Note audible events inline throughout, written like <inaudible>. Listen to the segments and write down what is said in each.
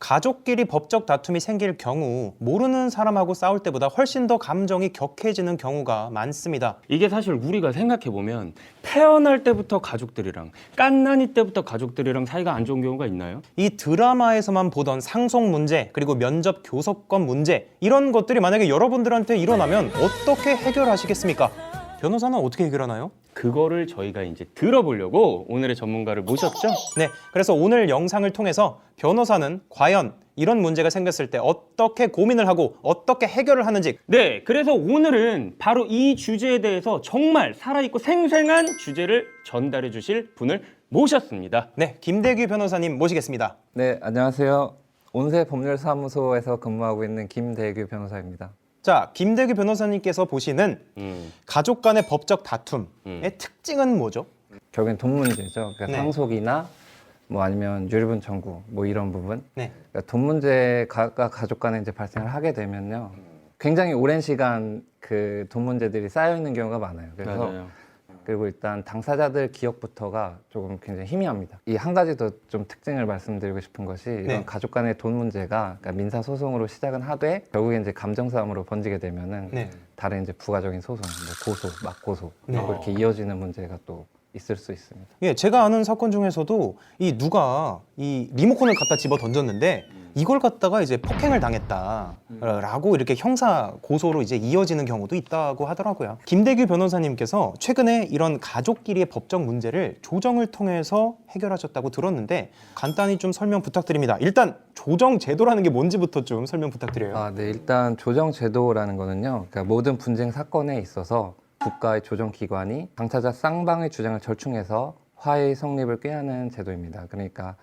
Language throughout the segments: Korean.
가족끼리 법적 다툼이 생길 경우 모르는 사람하고 싸울 때보다 훨씬 더 감정이 격해지는 경우가 많습니다. 이게 사실 우리가 생각해 보면 태어날 때부터 가족들이랑 깐난이 때부터 가족들이랑 사이가 안 좋은 경우가 있나요? 이 드라마에서만 보던 상속 문제 그리고 면접 교섭권 문제 이런 것들이 만약에 여러분들한테 일어나면 어떻게 해결하시겠습니까? 변호사는 어떻게 해결하나요? 그거를 저희가 이제 들어보려고 오늘의 전문가를 모셨죠. 네, 그래서 오늘 영상을 통해서 변호사는 과연 이런 문제가 생겼을 때 어떻게 고민을 하고 어떻게 해결을 하는지 네, 그래서 오늘은 바로 이 주제에 대해서 정말 살아있고 생생한 주제를 전달해 주실 분을 모셨습니다. 네, 김대규 변호사님 모시겠습니다. 네, 안녕하세요. 온세 법률사무소에서 근무하고 있는 김대규 변호사입니다. 자, 김대규 변호사님께서 보시는 음, 가족 간의 법적 다툼의 음. 특징은 뭐죠? 결국엔 돈 문제죠. 그러니까 네. 상속이나 뭐 아니면 유류분 청구 뭐 이런 부분. 네. 그러니까 돈 문제가 가족 간에 이제 발생을 하게 되면요. 굉장히 오랜 시간 그 돈 문제들이 쌓여 있는 경우가 많아요. 그래서 맞아요. 그리고 일단 당사자들 기억부터가 조금 굉장히 희미합니다. 이 한 가지 더 좀 특징을 말씀드리고 싶은 것이 이런 네. 가족 간의 돈 문제가 그러니까 민사 소송으로 시작은 하되 결국에 이제 감정 싸움으로 번지게 되면은 네. 다른 이제 부가적인 소송, 뭐 고소, 막고소 네. 뭐 이렇게 이어지는 문제가 또 있을 수 있습니다. 예, 제가 아는 사건 중에서도 이 누가 이 리모컨을 갖다 집어 던졌는데 이걸 갖다가 이제 폭행을 당했다라고 이렇게 형사 고소로 이제 이어지는 경우도 있다고 하더라고요. 김대규 변호사님께서 최근에 이런 가족끼리의 법적 문제를 조정을 통해서 해결하셨다고 들었는데 간단히 좀 설명 부탁드립니다. 일단 조정 제도라는 게 뭔지부터 좀 설명 부탁드려요. 아, 네. 일단 조정 제도라는 거는요. 그러니까 모든 분쟁 사건에 있어서 국가의 조정 기관이 당사자 쌍방의 주장을 절충해서 화해의 성립을 꾀하는 제도입니다. 그러니까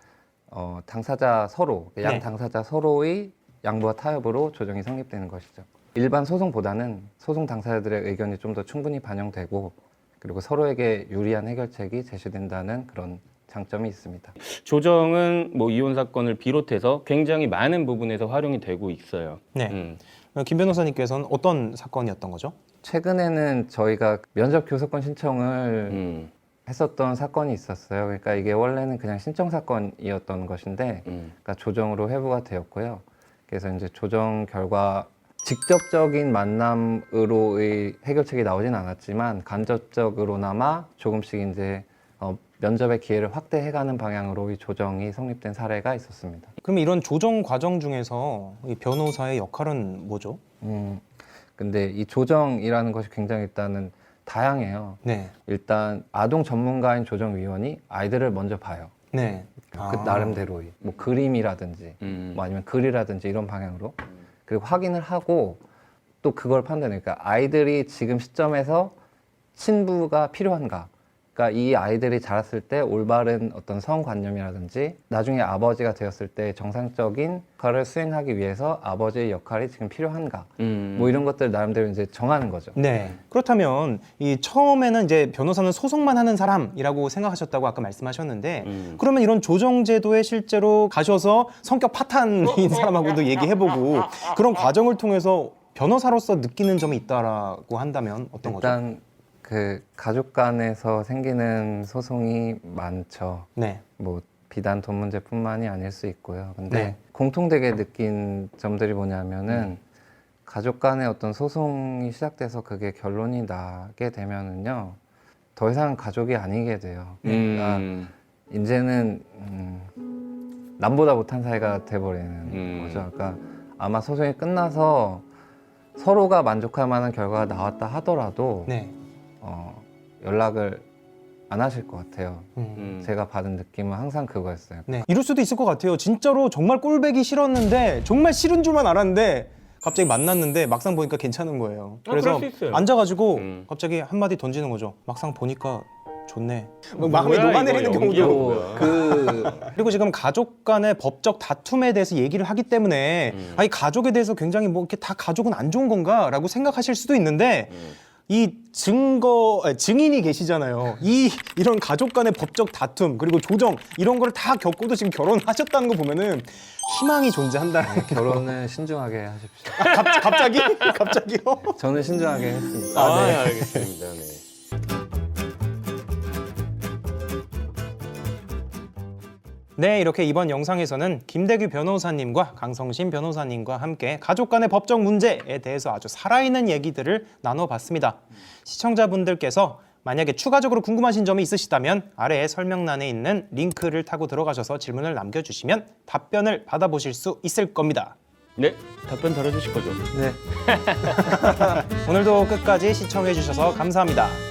어, 당사자 서로 양 네. 당사자 서로의 양보와 타협으로 조정이 성립되는 것이죠. 일반 소송보다는 소송 당사자들의 의견이 좀 더 충분히 반영되고 그리고 서로에게 유리한 해결책이 제시된다는 그런 장점이 있습니다. 조정은 뭐 이혼 사건을 비롯해서 굉장히 많은 부분에서 활용이 되고 있어요. 네. 음. 김 변호사님께서는 어떤 사건이었던 거죠? 최근에는 저희가 면접 교섭권 신청을 음. 했었던 사건이 있었어요. 그러니까 이게 원래는 그냥 신청 사건이었던 것인데, 음. 그러니까 조정으로 회부가 되었고요. 그래서 이제 조정 결과 직접적인 만남으로의 해결책이 나오진 않았지만 간접적으로나마 조금씩 이제 어, 면접의 기회를 확대해가는 방향으로 이 조정이 성립된 사례가 있었습니다. 그럼 이런 조정 과정 중에서 이 변호사의 역할은 뭐죠? 음, 근데 이 조정이라는 것이 굉장히 일단은 다양해요. 네. 일단 아동 전문가인 조정위원이 아이들을 먼저 봐요. 네. 그 아. 나름대로의 뭐 그림이라든지 음. 뭐 아니면 글이라든지 이런 방향으로 그리고 확인을 하고 또 그걸 판단해. 그러니까 아이들이 지금 시점에서 친부가 필요한가? 그러니까 이 아이들이 자랐을 때 올바른 어떤 성관념이라든지 나중에 아버지가 되었을 때 정상적인 역할을 수행하기 위해서 아버지의 역할이 지금 필요한가? 음. 뭐 이런 것들 나름대로 이제 정하는 거죠. 네. 그렇다면 이 처음에는 이제 변호사는 소송만 하는 사람이라고 생각하셨다고 아까 말씀하셨는데 음. 그러면 이런 조정 제도에 실제로 가셔서 성격 파탄인 <laughs> 사람하고도 얘기해보고 그런 과정을 통해서 변호사로서 느끼는 점이 있다라고 한다면 어떤 거죠? 일단 그 가족 간에서 생기는 소송이 많죠. 네. 뭐 비단 돈 문제뿐만이 아닐 수 있고요. 근데 네. 공통되게 느낀 점들이 뭐냐면은 가족 간의 어떤 소송이 시작돼서 그게 결론이 나게 되면은요 더 이상 가족이 아니게 돼요. 그러니까 음. 이제는 음, 남보다 못한 사이가 돼버리는 음. 거죠. 그러니까 아마 소송이 끝나서 서로가 만족할 만한 결과가 나왔다 하더라도 네. 어, 연락을 안 하실 것 같아요. 음. 음. 제가 받은 느낌은 항상 그거였어요. 네. 이럴 수도 있을 것 같아요. 진짜로 정말 꼴배기 싫었는데 정말 싫은 줄만 알았는데 갑자기 만났는데 막상 보니까 괜찮은 거예요. 아, 그럴 수 있어요. 앉아가지고 음. 갑자기 한마디 던지는 거죠. 막상 보니까 좋네. 막 마음에 뭐야, 녹아내리는 이거 경우도. 뭐야. 그 <laughs> 그리고 지금 가족 간의 법적 다툼에 대해서 얘기를 하기 때문에 음. 아니 가족에 대해서 굉장히 뭐 이렇게 다 가족은 안 좋은 건가라고 생각하실 수도 있는데 음. 이 증거 아니, 증인이 계시잖아요. 이 이런 가족 간의 법적 다툼 그리고 조정 이런 거를 다 겪고도 지금 결혼하셨다는 거 보면은 희망이 존재한다는 결혼은 신중하게 하십시오. 갑, 갑자기 갑자기요? 저는 신중하게 했습니다. 아, 네. 알겠습니다. 네. 네, 이렇게 이번 영상에서는 김대규 변호사님과 강성신 변호사님과 함께 가족 간의 법적 문제에 대해서 아주 살아있는 얘기들을 나눠봤습니다. 시청자분들께서 만약에 추가적으로 궁금하신 점이 있으시다면 아래에 설명란에 있는 링크를 타고 들어가셔서 질문을 남겨주시면 답변을 받아보실 수 있을 겁니다. 네, 답변 달아주실 거죠? 네. <laughs> 오늘도 끝까지 시청해주셔서 감사합니다.